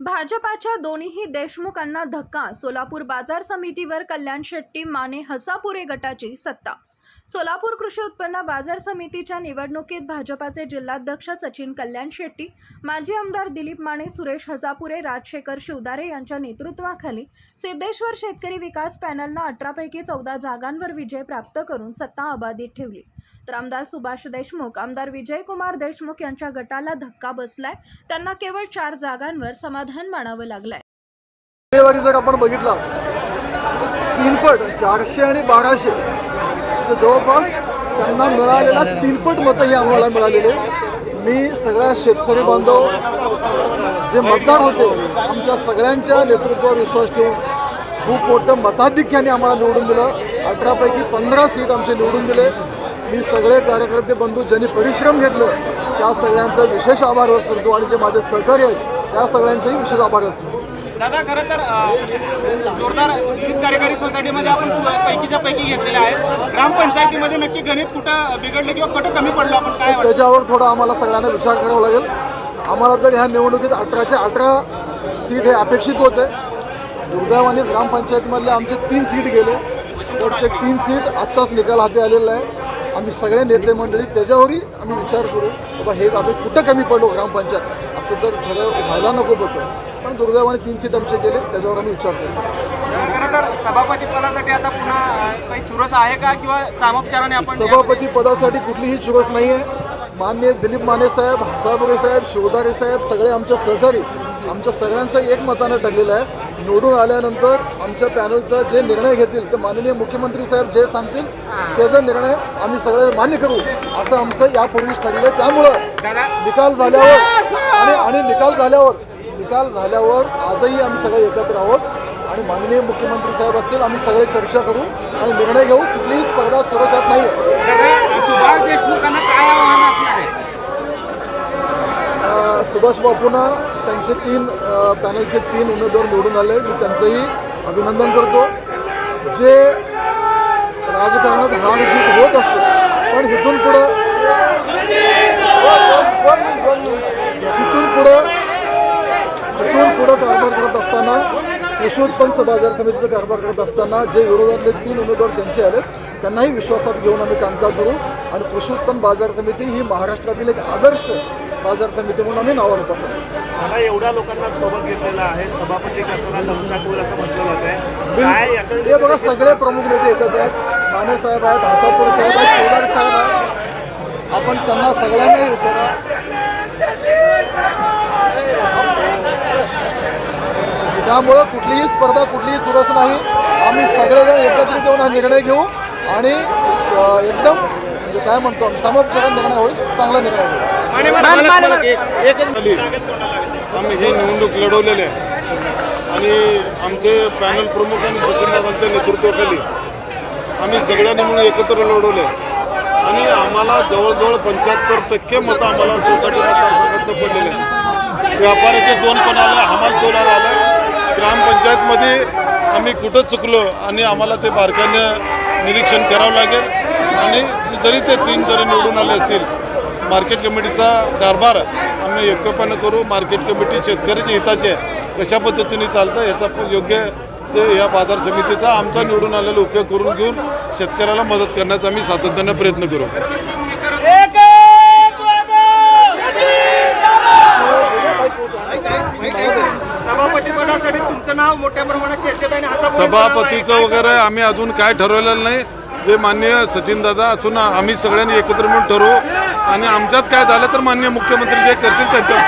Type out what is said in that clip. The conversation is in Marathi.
भाजपाच्या दोन्ही देशमुखांना धक्का सोलापूर बाजार समितीवर कल्याण शेट्टी माने हसापुरे गटाची सत्ता सोलापूर कृषी उत्पन्न बाजार समितीच्या निवडणुकीत भाजपाचे जिल्हाध्यक्ष सचिन कल्याण शेट्टी माजी आमदार दिलीप माने सुरेश हजापुरे राजशेखर शिवदारे यांच्या नेतृत्वाखाली सिद्धेश्वर शेतकरी विकास पॅनलनं अठरापैकी चौदा जागांवर विजय प्राप्त करून सत्ता अबाधित ठेवली. तर आमदार सुभाष देशमुख आमदार विजयकुमार देशमुख यांच्या गटाला धक्का बसलाय. त्यांना केवळ चार जागांवर समाधान मानावं लागलंय. जर आपण बघितला तीनपट चारशे आणि बाराशे तर जवळपास. त्यांना मिळालेला तिरपट मतं ही आम्हाला मिळालेले. मी सगळ्या शेतकरी बांधव जे मतदार होते आमच्या सगळ्यांच्या नेतृत्वावर विश्वास ठेवून खूप मोठं मताधिक्याने आम्हाला निवडून दिलं. अठरापैकी पंधरा सीट आमचे निवडून दिले. मी सगळे कार्यकर्ते बंधू ज्यांनी परिश्रम घेतलं त्या सगळ्यांचा विशेष आभार व्यक्त करतो. आणि जे माझे सहकारी आहेत त्या सगळ्यांचाही विशेष आभार व्यक्त करतो. दादा खरं तर जोरदार विविध कार्यकारी सोसायटीमध्ये आपण पैकीच्या पैकी घेतलेल्या आहेत. ग्रामपंचायतीमध्ये नक्की गणित कुठं बिघडलं किंवा कुठं कमी पडलं आपण काय त्याच्यावर थोडा आम्हाला सगळ्यांना विचार करावा लागेल. आम्हाला तर ह्या निवडणुकीत अठराचे अठरा सीट हे अपेक्षित होते. दुर्दैवाने ग्रामपंचायतीमधले आमचे तीन सीट गेले. तर ते तीन सीट आत्ताच निकाल हाती आलेला आहे. आम्ही सगळे नेते मंडळी त्याच्यावरही आम्ही विचार करू बाबा हे आम्ही कुठं कमी पडलो ग्रामपंचायत? असं तर खरं व्हायला नको होतं पण दुर्दैवाने तीन सीट आमचे गेले त्याच्यावर आम्ही विचार करू दादा, खरं तर सभापती पदासाठी आता पुन्हा अ, काही चुरस आहे का किंवा सामोपचाराने आपण सभापती पदासाठी कुठलीही चुरस नाही आहे मान्य दिलीप माने साहेब हसाबुरे साहेब शिवदारे साहेब सगळे आमच्या सहकारी आमच्या सगळ्यांचं एक मतानं ठरलेलं आहे. निवडून आल्यानंतर आमच्या पॅनलचा जे निर्णय घेतील ते माननीय मुख्यमंत्री साहेब जे सांगतील त्याचा निर्णय आम्ही सगळे मान्य करू असं आमचं यापूर्वीच ठरलेलं आहे. त्यामुळं निकाल झाल्यावर आणि आणि निकाल झाल्यावर निकाल झाल्यावर आजही आम्ही सगळे एकत्र आहोत आणि माननीय मुख्यमंत्री साहेब असतील आम्ही सगळे चर्चा करू आणि निर्णय घेऊ. कुठलीही स्पर्धा चुरसात नाही. आहे. दादा सुभाष बापूंना त्यांचे तीन पॅनलचे तीन उमेदवार निवडून आले. मी त्यांचंही अभिनंदन करतो. जे राजकारणात हार जीत पुढं कारभार करत असताना कृषी उत्पन्न बाजार समितीचा कारभार करत असताना जे विरोधातले तीन उमेदवार त्यांचे आलेत त्यांनाही विश्वासात घेऊन आम्ही कामकाज करू. आणि कृषी उत्पन्न बाजार समिती ही महाराष्ट्रातील एक आदर्श बाजार समिती म्हणून आम्ही नावावर पसरतो मला एवढ्या लोकांना सोबत घेतलेला आहे सभापती करताना लवचाक होईल असं म्हटलं जात आहे काय याचं हे बघा सगळे प्रमुख नेते येतच आहेत. माने साहेब आहेत हासापुरे साहेब आहेत शिवदार साहेब आहेत. आपण त्यांना सगळ्यांनाही विचारा. त्यामुळं कुठलीही स्पर्धा कुठलीही चुरस नाही. आम्ही सगळेजण एकत्रित येऊन हा निर्णय घेऊ आणि एकदम म्हणजे काय म्हणतो आम्ही समोपचार निर्णय होईल चांगला निर्णय होईल. झाली आम्ही ही निवडणूक लढवलेली आहे. आणि आमचे पॅनल प्रमुख आणि सचिनदादांच्या नेतृत्वाखाली आम्ही सगळ्यांनी म्हणून एकत्र लढवले. आणि आम्हाला जवळजवळ पंच्याहत्तर टक्के मतं आम्हाला सोसायटी मतदारसंघातनं पडलेले आहेत. व्यापाऱ्याचे दोन पण आले हमाल तोलार आलं. ग्रामपंचायतमध्ये आम्ही कुठं चुकलो आणि आम्हाला ते बारकाईनं निरीक्षण करावं लागेल आणि जरी ते तीन जरी निवडून आले असतील मार्केट कमिटीचा कारभार आम्ही एकपानं करू मार्केट कमिटी शेतकऱ्याच्या हिताचे आहे. कशा पद्धतीने चालतं याचा योग्य ते या बाजार समितीचा आमचा निवडून आलेला उपयोग करून घेऊन शेतकऱ्याला मदत करण्याचा आम्ही सातत्यानं प्रयत्न करू सभापती पदासाठी तुमचं नाव मोठ्या प्रमाणात चर्चेत आहे आणि असा सभापतीचं वगैरे आम्ही अजून काय ठरवलेलं नाही. जे माननीय सचिनदादा असून आम्ही सगळ्यांनी एकत्र मिळून ठरवू. आणि आमच्यात काय झालं तर माननीय मुख्यमंत्री जे करतील त्यांच्यात